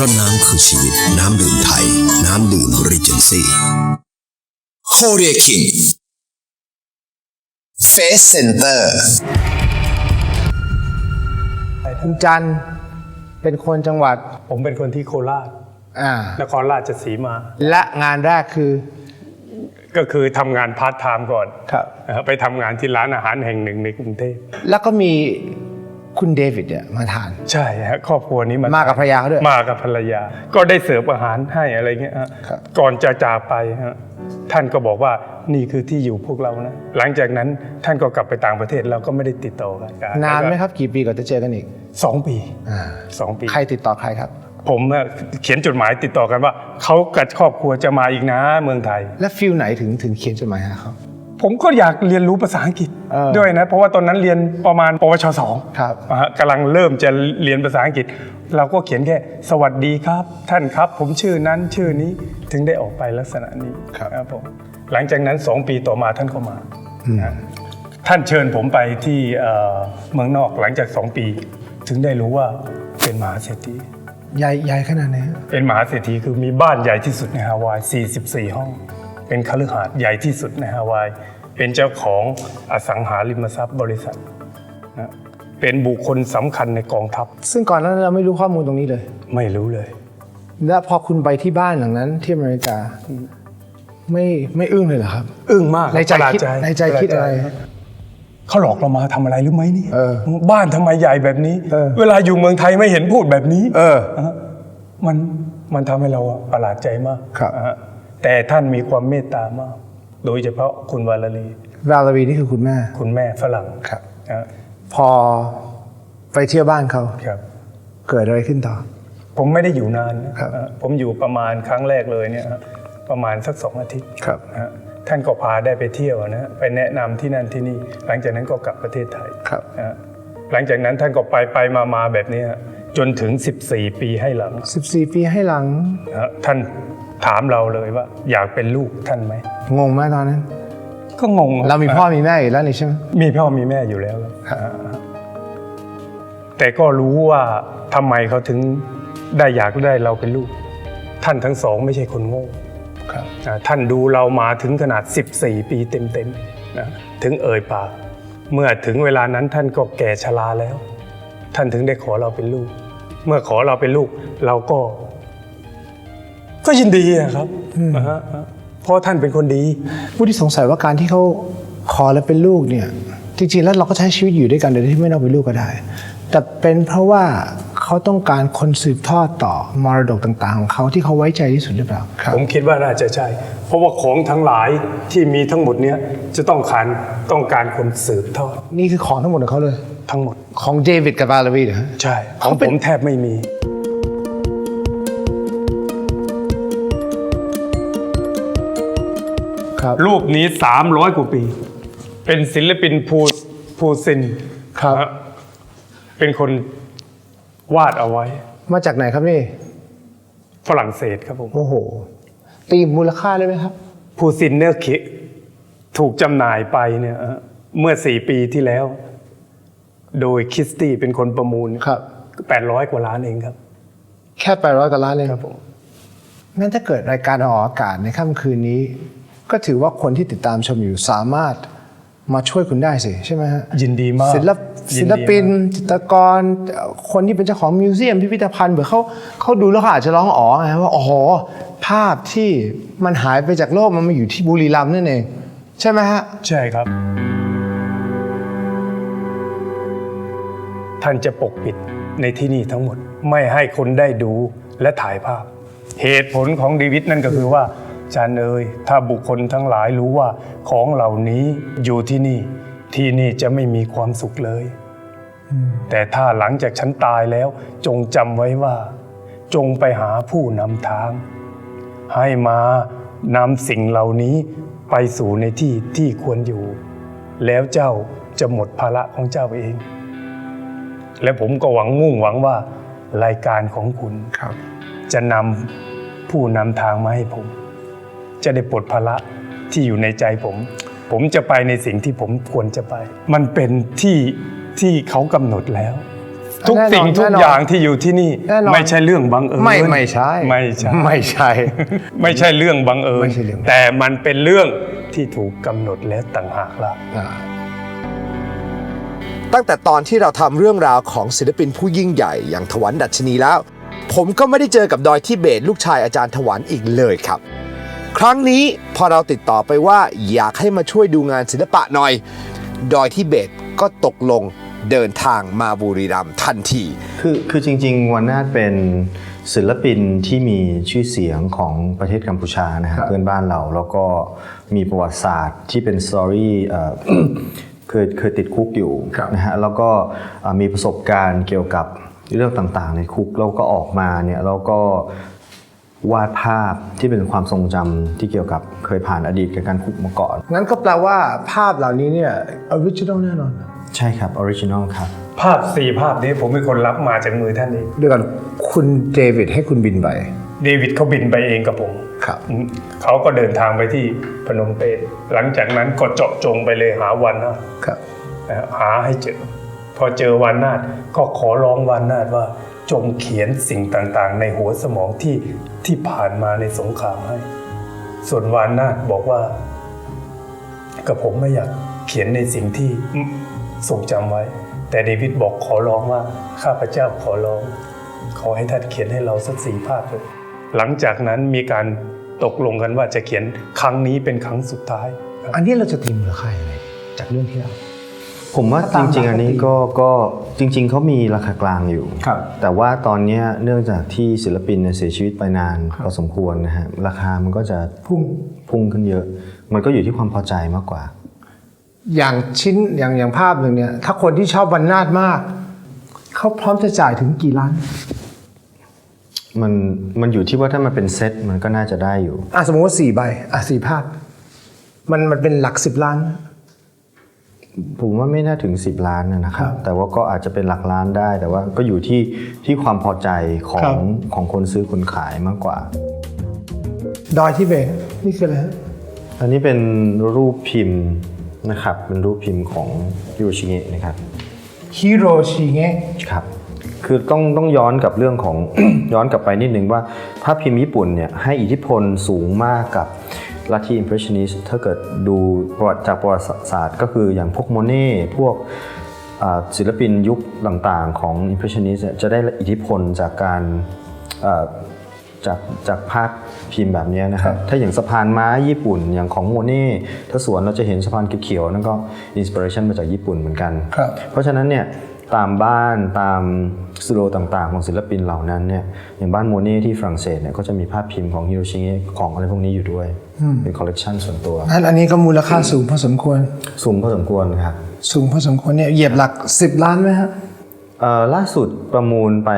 ราะน้ำคือชีวิต น้ำดื่มไทย น้ำดื่มรีเจนซี่โคเรียคิงเฟสเซนเตอร์คุณจันทร์เป็นคนจังหวัด ผมเป็นคนที่โคราชอ่านครราชสีมา และงานแรกคือก็คือทำงานพาร์ทไทม์ก่อนครับนะฮะไปทำงานที่ร้านอาหารแห่งหนึ่งในกรุงเทพแล้วก็มี คุณเดวิดเนี่ยมาทาน ใช่ฮะครอบครัวนี้มันมากับภรรยาเขาด้วย มากับภรรยา ก็ได้เสิร์ฟอาหารให้อะไรเงี้ยฮะครับ ก่อนจะจากไปฮะท่านก็บอกว่านี่คือที่อยู่พวกเรานะหลังจากนั้นท่านก็กลับไปต่างประเทศเราก็ไม่ได้ติดต่อกันนานไหมครับกี่ปีก่อนจะเจอกันอีกสองปีอ่าสองปี ใครติดต่อใครครับ ผมอะเขียนจดหมายติดต่อกันว่าเขากับครอบครัวจะมาอีกนะเมืองไทย และฟิลไหนถึงถึงเขียนจดหมายหาเขา ผมก็อยากเรียนรู้ภาษาอังกฤษเออ ด้วยนะ เพราะว่าตอนนั้นเรียนประมาณปวชสอง ครับ นะฮะกำลังเริ่มจะเรียนภาษาอังกฤษ เราก็เขียนแค่สวัสดีครับ ท่านครับ ผมชื่อนั้นชื่อนี้ถึงได้ออกไปลักษณะนี้ครับครับผมหลังจากนั้นสองปีต่อมาท่านก็มานะท่านเชิญผมไปที่เอ่อเมืองนอกหลังจากสองปี ถึงได้รู้ว่าเป็นมหาเศรษฐีใหญ่ใหญ่ขนาดไหนฮะเป็นมหาเศรษฐีคือมีบ้านใหญ่ที่สุดในฮาวาย 44 ห้อง เป็นคฤหาสน์ใหญ่ที่สุดในฮาวาย เป็นเจ้าของอสังหาริมทรัพย์บริษัทนะเป็นบุคคลสำคัญในกองทัพซึ่งก่อนหนานั้นเราไม่รู้ข้อมูลตรงนี้เลย ไม่รู้เลย และพอคุณไปที่บ้านหลังนั้นที่อเมริกาไม่ไม่อึ้งเลยเหรอครับ อึ้งมากในใจประหลาคิดในใจคิดอะไร เขาหลอกเรามาทำอะไรหรือไหมนี่เออบ้านทำไมใหญ่แบบนี้ เออ เวลาอยู่เมืองไทยไม่เห็นพูดแบบนี้ เออนะฮะมันมันทำให้เราประหลาดใจมากครับ นะฮะ แต่ท่านมีความเมตตามาก โดยเฉพาะคุณวาลลีวาลาวีนี่คือคุณแม่ คุณแม่ฝรั่งครับนะฮะพอไปเที่ยวบ้านเขาครับ เกิดอะไรขึ้นต่อ ผมไม่ได้อยู่นานนะครับเอ่อผมอยู่ประมาณครั้งแรกเลยเนี่ยฮะประมาณสักสองอาทิตย์ครับนะฮะท่านก็พาได้ไปเที่ยวนะฮะไปแนะนำที่นั่นที่นี่ หลังจากนั้นก็กลับประเทศไทยครับนะฮะหลังจากนั้นท่านก็ไปไปมามาแบบนี้ฮะจนถึง 14 ปีให้หลัง 14 ปีให้หลังนะฮะท่าน ถามเราเลยว่า อยากเป็นลูกท่านไหมงงไหมตอนนั้น ก็งงเรามีพ่อมีแม่อยู่แล้วนี่ใช่ไหมมีพ่อมีแม่อยู่แล้วครับอ่าแต่ก็รู้ว่าทำไมเขาถึงได้อยากได้เราเป็นลูก ท่านทั้งสองไม่ใช่คนโง่ครับอ่าท่านดูเรามาถึงขนาด 14 ปีเต็มๆนะถึงเอ่ยปากเมื่อถึงเวลานั้นท่านก็แก่ชราแล้ว ท่านถึงได้ขอเราเป็นลูก เมื่อขอเราเป็นลูก เราก็ ก็ยินดีอะครับนะฮะเพราะท่านเป็นคนดี ผู้ที่สงสัยว่าการที่เขาขอแล้วเป็นลูกเนี่ย จริงๆแล้วเราก็ใช้ชีวิตอยู่ด้วยกันโดยที่ไม่ต้องเป็นลูกก็ได้ แต่เป็นเพราะว่าเขาต้องการคนสืบทอดต่อมรดกต่างๆ ของเขาที่เขาไว้ใจที่สุดหรือเปล่าครับ ผมคิดว่าน่าจะใช่ เพราะว่าของทั้งหลายที่มีทั้งหมดเนี้ยจะต้องการต้องการคนสืบทอด นี่คือของทั้งหมดของเขาเลย ทั้งหมด ของเดวิดกับวาลาวีเหรอฮะใช่ ของผมแทบไม่มี ครับรูปนี้ 300 กว่าปี เป็นศิลปินภูภูซินครับนะฮะเป็นคนวาดเอาไว้ มาจากไหนครับนี่ฝรั่งเศสครับผมโอ้โห ตีมูลค่าได้ไหมครับ ภูซินเนี่ยคิถูกจำหน่ายไปเนี่ยเอ่อเมื่อ4ปีที่แล้ว โดยคริสตี้เป็นคนประมูลครับ800กว่าล้านเองครับ แค่แปดร้อยกว่าล้านเลยครับผมงั้นถ้าเกิดรายการออกอากาศในค่ำคืนนี้ ก็ถือว่าคนที่ติดตามชมอยู่สามารถมาช่วยคุณได้สิใช่ไหมฮะยินดีมากศิลปยิศินลดีปินมากจิตรกร คนที่เป็นเจ้าของมิวเซียมพิพิธภัณฑ์เผื่อเขาเขาดูแล้วเขาอาจจะร้องอ๋อไงว่าโอ้โหภาพที่มันหายไปจากโลกมันมาอยู่ที่บุรีรัมย์นั่นเองใช่ไหมฮะใช่ครับ ท่านจะปกปิดในที่นี่ทั้งหมด ไม่ให้คนได้ดูและถ่ายภาพ เหตุผลของเดวิดนั่นก็คือว่า จานเอยถ้าบุคคลทั้งหลายรู้ว่าของเหล่านี้อยู่ที่นี่ ที่นี่จะไม่มีความสุขเลย แต่ถ้าหลังจากฉันตายแล้ว จงจำไว้ว่า จงไปหาผู้นำทาง ให้มานำสิ่งเหล่านี้ไปสู่ในที่ที่ควรอยู่ แล้วเจ้าจะหมดภาระของเจ้าเอง และผมก็หวังมุ่งหวังว่ารายการของคุณครับจะนำผู้นำทางมาให้ผม จะได้ปลดภาระที่อยู่ในใจผม ผมจะไปในสิ่งที่ผมควรจะไป มันเป็นที่ที่เขากำหนดแล้ว ทุกแน่นอนสิ่งทุกแน่นอนอย่างที่อยู่ที่นี่แน่นอนไม่ใช่เรื่องบังเอิญไม่ไม่ใช่ไม่ใช่ไม่ใช่ ไม่ใช่เรื่องบังเอิญไม่ใช่เรื่องแต่มันเป็นเรื่องที่ถูกกำหนดแล้วต่างหากล่ะอ่าตั้งแต่ตอนที่เราทำเรื่องราวของศิลปินผู้ยิ่งใหญ่อย่างถวันดัชนีแล้ว ผมก็ไม่ได้เจอกับดอยทิเบตลูกชายอาจารย์ถวันอีกเลยครับ ครั้งนี้พอเราติดต่อไปว่าอยากให้มาช่วยดูงานศิลปะหน่อย ดอยทิเบตก็ตกลงเดินทางมาบุรีรัมย์ทันที คือคือจริงๆวันนาถเป็นศิลปินที่มีชื่อเสียงของประเทศกัมพูชานะฮะเพื่อนบ้านเราแล้วก็มีประวัติศาสตร์ที่เป็นสตอรี่เอ่อเคยเคยติดคุกอยู่นะฮะแล้วก็เอ่อมีประสบการณ์เกี่ยวกับเรื่องต่างๆในคุกแล้วก็ออกมาเนี่ยแล้วก็ วาดภาพที่เป็นความทรงจำที่เกี่ยวกับเคยผ่านอดีตกับการคุกมาก่อน งั้นก็แปลว่าภาพเหล่านี้เนี่ยออริจินอลแน่นอน ใช่ครับออริจินอลครับ ภาพสี่ภาพนี้ผมเป็นคนรับมาจากมือท่านเองเดี๋ยวก่อนคุณเดวิดให้คุณบินไปเดวิดเขาบินไปเองกับผมครับอืมเขาก็เดินทางไปที่พนมเปญหลังจากนั้นก็เจาะจงไปเลยหาวันนาถครับนะฮะหาให้เจอพอเจอวันนาถก็ขอร้องวันนาถว่า จงเขียนสิ่งต่างๆ ในหัวสมองที่ที่ผ่านมาในสงครามให้ ส่วนวานนาบอกว่า กับผมไม่อยากเขียนในสิ่งที่ทรงจำไว้ แต่เดวิดบอกขอร้องว่าข้าพเจ้าขอร้อง ขอให้ท่านเขียนให้เราสักสี่ภาพเลยหลังจากนั้นมีการตกลงกันว่าจะเขียนครั้งนี้เป็นครั้งสุดท้าย อันนี้เราจะตีมูลค่ายังไงจากเรื่องที่เรา ผมว่าถ้าจตามริง ๆ อันนี้ปกติก็ก็จริง ๆเขามีราคากลางอยู่ครับแต่ว่าตอนเนี้ยเนื่องจากที่ศิลปินเนี่ยเสียชีวิตไปนานพอสมควรนะฮะราคามันก็จะพุ่งพุ่งขึ้นเยอะ มันก็อยู่ที่ความพอใจมากกว่า อย่างชิ้นอย่างอย่างภาพหนึ่งเนี่ย ถ้าคนที่ชอบวันนาดมากเขาพร้อมจะจ่ายถึงกี่ล้านมันมันอยู่ที่ว่าถ้ามันเป็นเซตมันก็น่าจะได้อยู่อะสมมติว่าสี่ใบอะสี่ภาพ มันมันเป็นหลักสิบล้าน ผมว่าไม่น่าถึง 10 ล้านนะนะครัครับบแต่ว่าก็อาจจะเป็นหลักล้านได้ แต่ว่าก็อยู่ที่ที่ความพอใจขอครังบของคนซื้อคนขายมากกว่า ดอยที่เบตนี่คืออะไรฮะอันนี้เป็นรูปพิมพ์นะครับ เป็นรูปพิมพ์ของยูชิเงะนะครับฮิโรชิเงะครับคือต้องต้องย้อนกับเรื่องของย้อนกลับไปนิดนึงว่าภาพพิมพ์ญี่ปุ่นเนี่ยให้อิทธิพลสูงมากกับ ลัทธิ impressionist ถ้าเกิดดูประวัติจากประวัติศาสตร์ ก็คืออย่างพวกโมเน่พวกอ่าศิลปินยุคต่างๆ ของ impressionist เนี่ยจะได้อิทธิพลจากการอ่าจากจากภาพพิมพ์แบบเนี้ยนะครับ ถ้าอย่างสะพานไม้ญี่ปุ่นอย่างของโมเน่ถ้าสวนเราจะเห็นสะพานเขียวๆนั่นก็อินสปิเรชันมาจากญี่ปุ่นเหมือนกันครับเพราะฉะนั้นเนี่ยตามบ้านตามสตูดิโอต่างๆ ของศิลปินเหล่านั้นเนี่ยอย่างบ้านโมเน่ที่ฝรั่งเศสเนี่ยก็จะมีภาพพิมพ์ของฮิโรชิเงะของอะไรพวกนี้อยู่ด้วย เป็นคอลเลกชันส่วนตัวนั้นอันนี้ก็มูลค่าสูงพอสมควร สูงพอสมควรครับ สูงพอสมควรเนี่ยเหยียบหลักสิบล้านไหมฮะเอ่อล่าสุดประมูลไป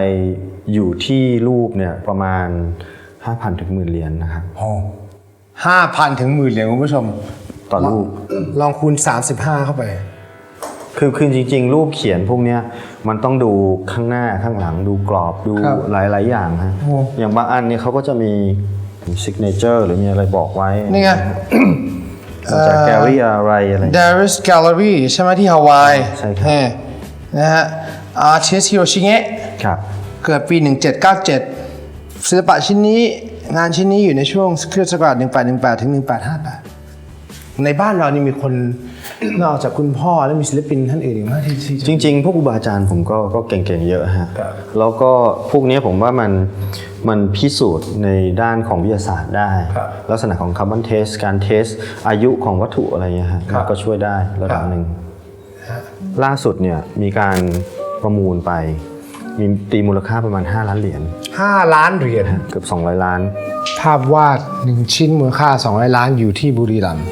อยู่ที่รูปเนี่ยประมาณ 5,000ถึงหมื่นเหรียญนะครับห้าพันถึงหมื่นเหรียญคุณผู้ชม ต่อรูป ลองคูณ 35 เข้าไป คือคือจริง ๆ รูปเขียนพวกเนี้ยมันต้องดูข้างหน้าข้างหลังดูกรอบดูครับหลายๆอย่างฮะโอ้อย่างบางอันเนี่ยเขาก็จะมี ซิกเนเจอร์หรือมีอะไรบอกไว้นี่ไงมาจากแกลลี่อะไรอะไร Darius Gallery ใช่ไหมที่ฮาวายใช่ครับนี่นะฮะอาร์ติสฮิโรชิเงะครับ เกิดปี 1797 ศิลปะชิ้นนี้งานชิ้นนี้อยู่ในช่วงคริสตศักราช1818 ถึง 1858 ในบ้านเรานี่มีคนนอกจากคุณพ่อแล้วมีศิลปินท่านอื่นอีกมากที่ที่จริง ๆ พวกครูบาอาจารย์ผมก็ก็เก่งๆเยอะฮะ แล้วก็พวกเนี้ยผมว่ามัน มันพิสูจน์ในด้านของวิทยาศาสตร์ได้ลักษณะของคาร์บอนเทสการเทสอายุของวัตถุอะไรเงี้ยฮะมันก็ช่วยได้ระดับ หนึ่ง ล่าสุดเนี่ยมีการประมูลไป มีตีมูลค่าประมาณ 5 ล้านเหรียญ5ล้านเหรียญเกือบ 200 ล้าน ภาพวาดหนึ่งชิ้นมูลค่า200ล้านอยู่ที่บุรีรัมย์